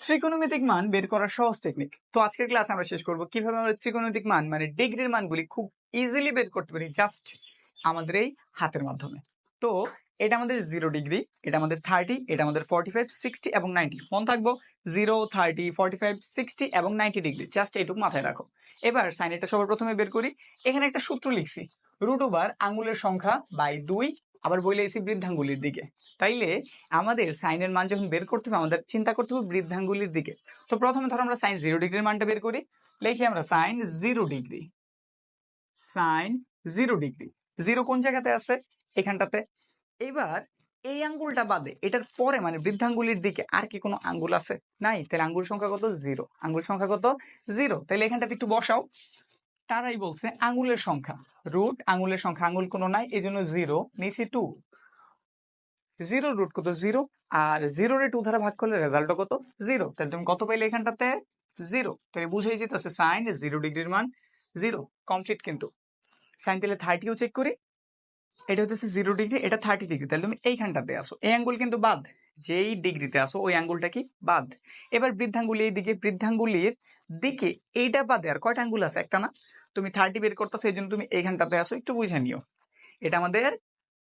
ত্রিকোণমিতিক মান বের করার সহজ টেকনিক তো আজকের ক্লাস আমরা শেষ করব কীভাবে আমরা ত্রিকোণমিতিক মান মানে ডিগ্রির মানগুলি খুব ইজিলি বের করতে পারি জাস্ট আমাদের এই হাতের মাধ্যমে। তো এটা আমাদের জিরো ডিগ্রি এটা আমাদের থার্টি এটা আমাদের ফর্টি ফাইভ সিক্সটি এবং নাইনটি মন থাকব zero thirty forty five sixty এবং নাইনটি ডিগ্রি জাস্ট এইটুকু মাথায় রাখো। এবার সাইন এটা সবার প্রথমে বের করি। এখানে একটা সূত্র লিখছি। রুট ওভার আঙ্গুলের সংখ্যা বাই দুই আবার বলে এসি বৃদ্ধাঙ্গুলির দিকে। তাইলে আমাদের সাইনের মান যখন বের করতে হবে, আমাদের চিন্তা করতে হবে বৃদ্ধাঙ্গুলির দিকে। তো প্রথমে ধরো আমরা সাইন জিরো ডিগ্রির মানটা বের করি, লিখি আমরা sine zero degree. Sine zero degree. Zero কোন জায়গাতে আছে? এখানটাতে। এবার এই আঙ্গুলটা বাদে, এটার পরে মানে বৃদ্ধাঙ্গুলির দিকে আর কি কোনো আঙ্গুল আছে? নাই। তাহলে আঙ্গুল সংখ্যা কত? জিরো। আঙ্গুল সংখ্যা কত? জিরো। তাহলে এখানটাতে একটু বসাও। তারাই বলছে আঙ্গুলের সংখ্যা। রুট আঙ্গুলের সংখ্যা, আঙুল কোনো নাই এই জন্য জিরো নিচে টু জিরো রুট কত? জিরো আর জিরো রে টু দ্বারা ভাগ করলে রেজাল্ট কত? জিরো তাহলে তুমি কত পাইলে এখানটাতে? জিরো তাহলে বুঝেই যেতেছে সাইন জিরো ডিগ্রির মান জিরো কমপ্লিট কিন্তু। সাইন তাহলে থার্টিও চেক করি। এটা হচ্ছে জিরো ডিগ্রি এটা থার্টি ডিগ্রি তাহলে তুমি এইখানটাতে আসো এই অ্যাঙ্গুল কিন্তু বাদ। যেই ডিগ্রিতে আসো ওই আঙ্গুলটা কি বাদ। এবার বৃদ্ধাঙ্গুলি এই দিকে বৃদ্ধাঙ্গুলির দিকে এইটা বাদে আর কয়টা আঙ্গুল আছে? একটা না? তুমি থার্টি বের করতেছো এই জন্য তুমি এইখানটাতে আসো একটু বুঝে নিও। এটা আমাদের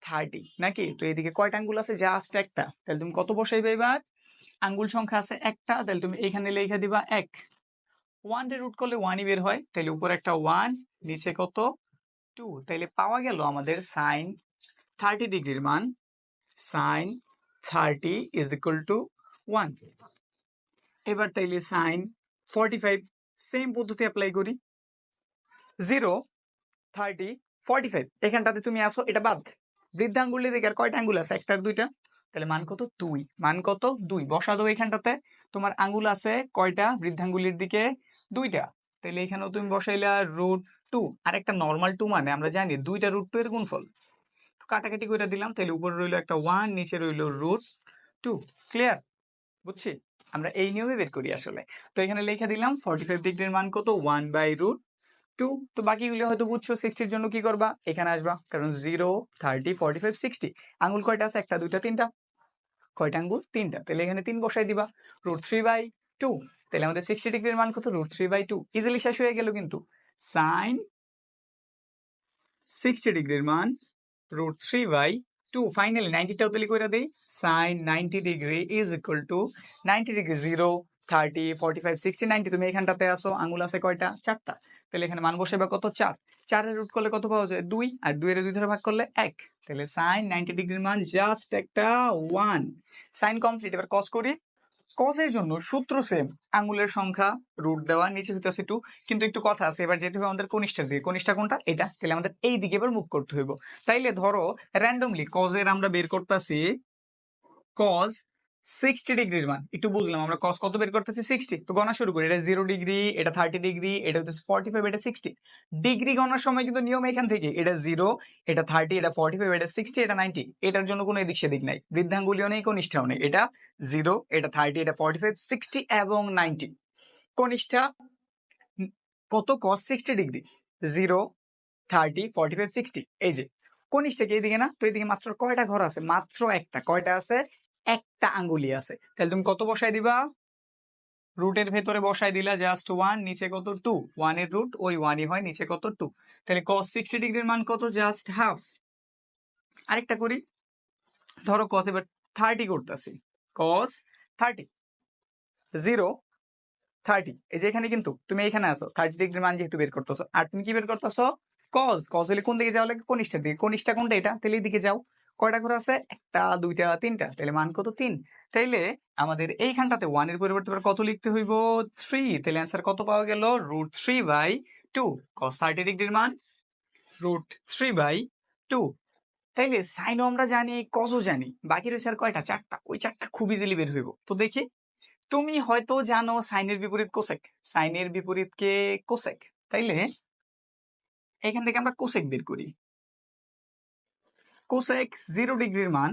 থার্টি নাকি? তো এইদিকে কয়টা আঙ্গুল আছে? জাস্ট একটা। তাহলে তুমি কত বসাইবে এবার? আঙ্গুল সংখ্যা আছে একটা, তাহলে তুমি এইখানে লেখা দিবা এক। ওয়ান ডে রুট করলে ওয়ানই বের হয়, তাহলে উপরে একটা ওয়ান নিচে কত? টু তাহলে পাওয়া গেল আমাদের সাইন থার্টি ডিগ্রির মান। Sine thirty is equal to one এবার তাইলে সাইন ফর্টি ফাইভ সেম পদ্ধতি অ্যাপ্লাই করি। জিরো থার্টি ফর্টি ফাইভ এখানটাতে তুমি আসো এটা বাদ। বৃদ্ধাঙ্গুলি দিকে আর কয়টা আঙ্গুল আছে? একটার দুইটা। তাহলে মান কত? দুই। মান কত? দুই। বসা দাও এখানটাতে। তোমার আঙ্গুল আছে কয়টা? বৃদ্ধাঙ্গুলির দিকে দুইটা। তাহলে এখানেও তুমি বসাইলে রুট টু আর একটা নর্মাল টু মানে আমরা জানি দুইটা রুট টু এর গুণফল। কাটাকাটি করে দিলাম তাহলে উপরে রইল একটা ওয়ান নিচে রইল রুট টু ক্লিয়ার বুঝছি? আমরা এই নিয়মে বের করি আসলে। তো এখানে লিখে দিলাম ফর্টি ফাইভ ডিগ্রির মান কত? ওয়ান বাই রুট টু তো বাকিগুলো হয়তো বুঝছ সিক্সটির জন্য কি করবা? এখানে আসবা, কারণ zero thirty forty five sixty আঙুল কয়টা আছে? একটা, দুইটা, তিনটা। কয়টা আঙ্গুল তিনটা। তাহলে এখানে তিন বসাই দিবা। রুট থ্রি বাই টু তাহলে আমাদের সিক্সটি ডিগ্রির মান কত? Root three by two easily শেষ হয়ে গেল কিন্তু। সাইন সিক্সটি ডিগ্রির মান root three by two finally নাইনটিটাও তাহলে করে দেই sine ninety degree is equal to ninety degree zero thirty forty five sixty ninety তুমি এখানটাতে আসো আঙ্গুল আছে কয়টা? চারটা। তাহলে এখানে মান বসে বা কত? চার। চারের রুট করলে কত পাওয়া যায়? দুই। আর দুই এর দুই ধরে ভাগ করলে এক। তাহলে সাইন নাইনটি ডিগ্রির মান জাস্ট একটা ওয়ান সাইন কমপ্লিট এবার কস করি। কসের জন্য সূত্র সেম আঙ্গুলের সংখ্যা রুট দেওয়া, নিচে হইতেছে টু কিন্তু একটু কথা আছে, এবার যেতে হবে আমাদের কনিষ্ঠার দিকে, কনিষ্ঠা কোনটা? এটা তাহলে আমাদের এই দিকে এবার মুভ করতে হইব। তাইলে ধরো র্যান্ডমলি কজের আমরা বের করতেছি কজ সিক্সটি ডিগ্রির মান একটু বুঝলাম, আমরা কস কত বের করতেছি? সিক্সটি তো গণা শুরু করি, এটা জিরো ডিগ্রি এটা থার্টি ডিগ্রি এটা হচ্ছে ফর্টি ফাইভ এটা সিক্সটি ডিগ্রি গণার সময় কিন্তু নিয়ম এখান থেকে, এটা জিরো এটা থার্টি এটা ফর্টি ফাইভ এটা সিক্সটি এটা নাইনটি এটার জন্য কোনো এদিক সেদিক নাই। বৃদ্ধাঙ্গুলিও নেই, কনিষ্ঠাও নেই, এটা জিরো এটা থার্টি এটা ফর্টি ফাইভ সিক্সটি এবং নাইনটি কনিষ্ঠা কত cos sixty degree zero thirty forty five sixty এই যে। কনিষ্ঠা কি এইদিকে না? তো এইদিকে মাত্র কয়টা ঘর আছে? মাত্র একটা, কয়টা আছে? একটা আঙ্গুলি আছে। তাহলে তুমি কত বসাই দিবা? রুটের ভেতরে বসাই দিলা জাস্ট ওয়ান নিচে কত? টু ওয়ানের রুট ওই ওয়ানই হয়, নিচে কত? টু তাহলে কস সিক্সটি ডিগ্রির মান কত? জাস্ট হাফ আরেকটা করি। ধরো কস এবার থার্টি করতেছি। কস থার্টি জিরো থার্টি এই যে এখানে কিন্তু, তুমি এখানে আসো থার্টি ডিগ্রির মান যেহেতু বের করতেছো, আর তুমি কি বের করতেছো? কজ কজ হলে কোন দিকে যাওয়া লাগে? কনিষ্ঠার দিকে। কনিষ্ঠা কোনটা এটা? তাহলে দিকে যাও। কয়টা ঘর আছে? একটা, দুইটা, তিনটা। তাহলে মান কত? তিন। তাইলে আমাদের এইখানটাতে ওয়ানের পরিবর্তে এবার কত লিখতে হইব? থ্রি তাহলে অ্যান্সার কত পাওয়া গেল? Root three by two cos thirty ডিগ্রির মান? রুট থ্রি বাই টু তাইলে সাইনও আমরা জানি কজও জানি। বাকি রয়েছে আর কয়টা? চারটা। ওই চারটা খুব ইজিলি বের হইব। তো দেখি, তুমি হয়তো জানো সাইনের বিপরীত কোসেক সাইনের বিপরীতকে কোসেক তাইলে এখান থেকে আমরা কোসেক বের করি। কোসেক জিরো ডিগ্রির মান,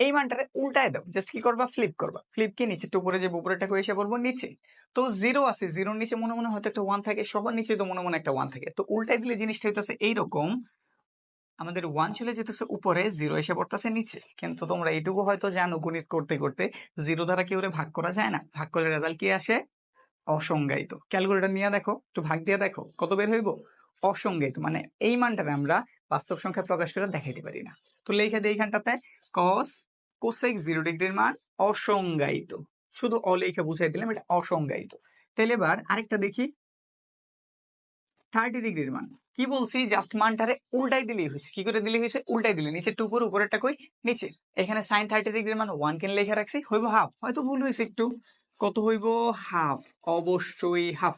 এই মানটারে উল্টায় দাও। জাস্ট কি করবা? ফ্লিপ করবা। ফ্লিপকে নিচে উপরে যে উপরেটা হয়ে এসে পড়ব নিচে। তো জিরো আছে, জিরোর নিচে মনে মনে হয়তো একটা ওয়ান থাকে, সবার নিচে তো মনে মনে একটা ওয়ান থাকে। তো উল্টাই দিলে জিনিসটা হইতেছে এইরকম। আমাদের ওয়ান চলে যেতেছে উপরে, জিরো এসে পড়তেছে নিচে। কিন্তু তোমরা এইটুকু হয়তো জানো গণিত করতে করতে, জিরো দ্বারা কেউ ভাগ করা যায় না? ভাগ করলে রেজাল্ট কি আসে? অসংজ্ঞায়িত। ক্যালকুলেটর নিয়ে দেখো, একটু ভাগ দিয়ে দেখো, কত বের হইব? অসংজ্ঞায়িত মানে এই মানটাকে আমরা বাস্তব সংখ্যা প্রকাশ করে দেখাইতে পারি না। তো লেখা দিই এইখানটাতে কস কোসেক জিরো ডিগ্রির মান অসংজ্ঞায়িত। শুধু অলেখা বুঝাই দিলাম, এটা অসংজ্ঞায়িত। তাহলে এবার আরেকটা দেখি। থার্টি ডিগ্রির মান। কি বলছি? জাস্ট মানটারে উল্টাই দিলেই হয়েছে কি করে দিলে হয়েছে উল্টাই দিলে। নিচে টু করে উপরেরটা কই? নিচে। এখানে সাইন থার্টি ডিগ্রির মান ওয়ান কেন লেখা রাখছি। হইব হাফ হয়তো ভুল হয়েছে একটু। কত হইব? হাফ অবশ্যই হাফ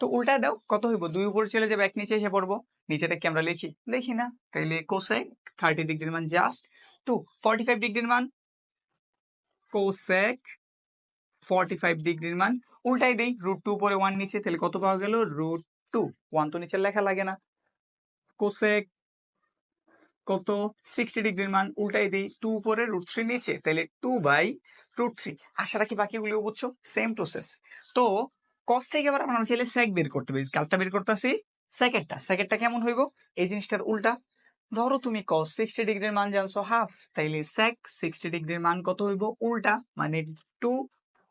তো উল্টায় দাও, কত হইব? দুই উপরে চলে যাবে, এক নিচে এসে পড়ব। নিচেটা কি আমরা লিখি। লিখি না, তাইলে কোসেক থার্টি ডিগ্রির মান জাস্ট টু ফর্টি ফাইভ ডিগ্রির মান কোসেক ফর্টি ফাইভ ডিগ্রির মান উল্টাই দেই রুট টু উপরে ওয়ান নিচে তাহলে কত পাওয়া গেল? রুট টু ওয়ান তো নিচের লেখা লাগে না। কোসেক কত? সিক্সটি ডিগ্রির মান উল্টাই দিই টু উপরে রুট থ্রি নিচে তাহলে টু বাই রুট থ্রি আশা রাখি বাকিগুলো বুঝছ? সেম প্রসেস তো কস থেকে আবার আমরা চাইলে সেক বের করতে পারি। কালটা বের করতেছি সেকেন্ডটা সেকেন্ডটা কেমন হইব? এই জিনিসটার উল্টা। ধরো তুমি কস সিক্সটি ডিগ্রির মান জানছো হাফ তাইলে সেক সিক্সটি ডিগ্রির মান কত হইব? উল্টা মানে টু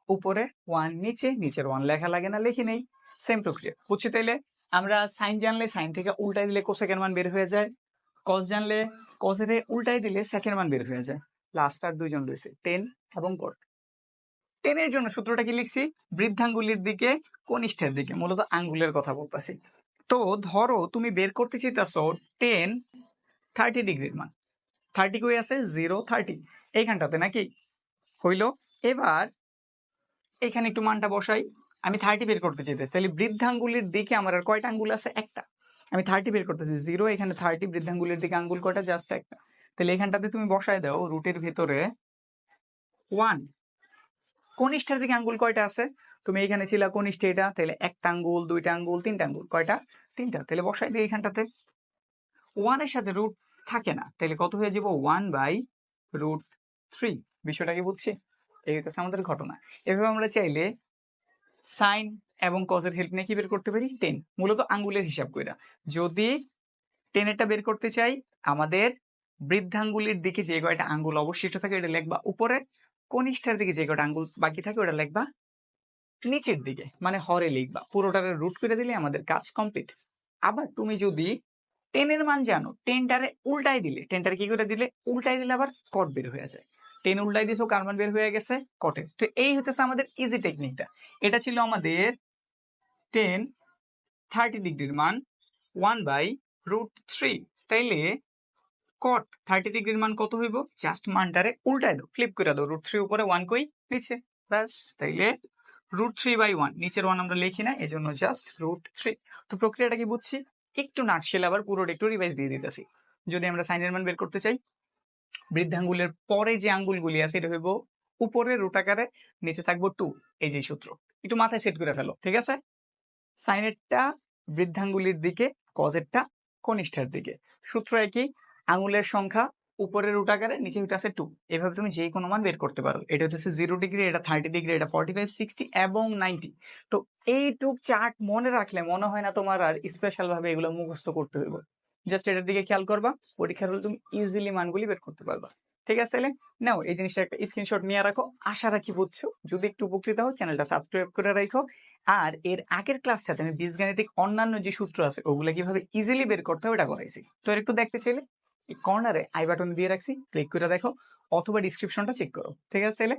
উপরে ওয়ান নিচে, নিচের ওয়ান লেখা লাগে না, লিখি নেই। সেম প্রক্রিয়া। বুঝছি তাইলে? আমরা সাইন জানলে সাইন থেকে উল্টাই দিলে কোসেকের মান বের হয়ে যায়। কস জানলে কসের উল্টাই দিলে সেকেন্ড মান বের হয়ে যায়। লাস্ট আর দুইজন রয়েছে টেন এবং কট টেনের জন্য সূত্রটা কি লিখছি? বৃদ্ধাঙ্গুলির দিকে, কনিষ্ঠের দিকে, মূলত আঙ্গুলের কথা বলতেছি। তো ধরো তুমি বের করতে চাইতেছো টেন থার্টি ডিগ্রির মান থার্টি কই আছে? জিরো থার্টি এইখানটাতে নাকি? হইল, এবার এখানে একটু মানটা বসাই। আমি থার্টি বের করতে চাইতেছি, তাহলে বৃদ্ধাঙ্গুলির দিকে আমার আর কয়টা আঙ্গুল আছে? একটা। আমি থার্টি বের করতেছি জিরো এখানে থার্টি বৃদ্ধাঙ্গুলির দিকে আঙ্গুল কয়টা? জাস্ট একটা। তাহলে এখানটাতে তুমি বসায় দাও রুটের ভিতরে ওয়ান কনিষ্ঠের দিকে আঙ্গুল কয়টা আছে? তুমি এখানে ছিল কনিষ্ঠ এটা, তাহলে একটা আঙ্গুল, দুইটা আঙ্গুল, তিনটা আঙ্গুল, কয়টা? তিনটা। তাহলে বসাই দিই এখানটাতে ওয়ানের সাথে রুট থাকে না, তাহলে কত হয়ে যাব? ওয়ান বাই রুট থ্রি বিষয়টা কি বুঝছি? এই হচ্ছে আমাদের ঘটনা। এভাবে আমরা চাইলে সাইন এবং কজের হেল্প নিয়ে কি বের করতে পারি? টেন মূলত আঙ্গুলের হিসাব কইরা। যদি টেনেরটা বের করতে চাই, আমাদের বৃদ্ধাঙ্গুলির দিকে যে কয়টা আঙ্গুল অবশিষ্ট থাকে, এটা লিখবা উপরে। কনিষ্ঠার দিকে যে কয়টা আঙ্গুল বাকি থাকে, ওটা লিখবা নিচের দিকে মানে হরে লিখবা। পুরোটারে রুট করে দিলে আমাদের কাজ কমপ্লিট আবার তুমি যদি টেনের মান জানো টেনটারে উল্টাই দিলে টেনটারে কি করে দিলে? উল্টাই দিলে আবার কট বের হয়ে যায়। টেন উল্টাই কার মান বের হয়ে গেছে? কটে তো এই হতেছে আমাদের ইজি টেকনিকটা এটা ছিল আমাদের টেন থার্টি ডিগ্রির মান ওয়ান বাই রুট থ্রি তাইলে কট থার্টি ডিগ্রির মান কত হইব? জাস্ট মানটারে উল্টাই দাও। ফ্লিপ করে দাও রুট থ্রি উপরে ওয়ান কই? নিচে। ব্যাস, তাইলে রুট থ্রি বাই ওয়ান নিচের ওয়ান আমরা লিখি না এই জন্য জাস্ট রুট থ্রি তো প্রক্রিয়াটা কি বুঝছি? একটু নাটশেল আবার পুরোটা একটু রিভাইজ দিয়ে দিতেছি। যদি আমরা সাইনের মান বের করতে চাই, বৃদ্ধাঙ্গুলের পরে যে আঙ্গুলগুলি আছে, এটা হইব উপরে রুট আকারে, নিচে থাকব টু এই যে সূত্র। একটু মাথায় সেট করে ফেলো, ঠিক আছে? সাইনেরটা বৃদ্ধাঙ্গুলির দিকে কজেরটা কনিষ্ঠার দিকে। সূত্র একই আঙুলের সংখ্যা উপরের রুট আকারে নিচে হইতে আছে টু এভাবে তুমি যে কোনো মান বের করতে পারো। এটা হচ্ছে জিরো ডিগ্রি এটা থার্টি ডিগ্রি এটা ফর্টি ফাইভ সিক্সটি এবং নাইনটি তো এইটুক চার্ট মনে রাখলে মনে হয় না তোমার আর স্পেশাল ভাবে এগুলো মুখস্থ করতে হইব। জাস্ট এটার দিকে খেয়াল করবা, পরীক্ষার হলে তুমি ইজিলি মানগুলি বের করতে পারবা। ঠিক আছে, তাহলে? নাও, এই জিনিসটা একটা স্ক্রিনশট নিয়ে রাখো। আশা রাখি বুঝছ। যদি একটু উপকৃত হও চ্যানেলটা সাবস্ক্রাইব করে রাখো আর এর আগের ক্লাসটাতে আমি বীজগাণিতিক অন্যান্য যে সূত্র আছে, ওগুলো কীভাবে ইজিলি বের করতে হবে এটা করাইছি। তো একটু দেখতে চাইলে? কর্নারে আই বাটন দিয়ে রাখছি ক্লিক করে দেখো, অথবা ডিসক্রিপশনটা চেক করো। ঠিক আছে তাহলে?